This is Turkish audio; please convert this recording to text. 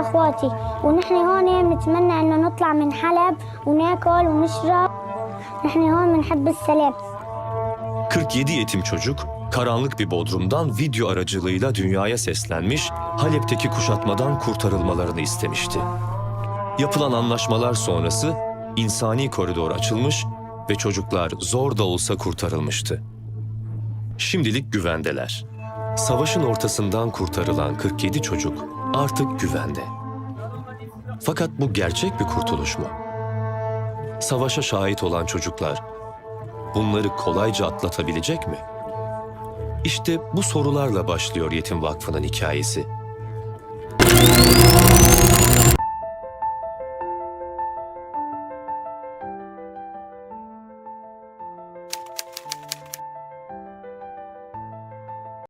أخواتي ونحن هون بنتمنى إنه نطلع من حلب وناكل ونشرب نحن هون بنحب السلام 47 yetim çocuk karanlık bir bodrumdan video aracılığıyla dünyaya seslenmiş, Halep'teki kuşatmadan kurtarılmalarını istemişti. Yapılan anlaşmalar sonrası insani koridor açılmış ve çocuklar zor da olsa kurtarılmıştı. Şimdilik güvendeler. Savaşın ortasından kurtarılan 47 çocuk artık güvende. Fakat bu gerçek bir kurtuluş mu? Savaşa şahit olan çocuklar bunları kolayca atlatabilecek mi? İşte bu sorularla başlıyor Yetim Vakfı'nın hikayesi.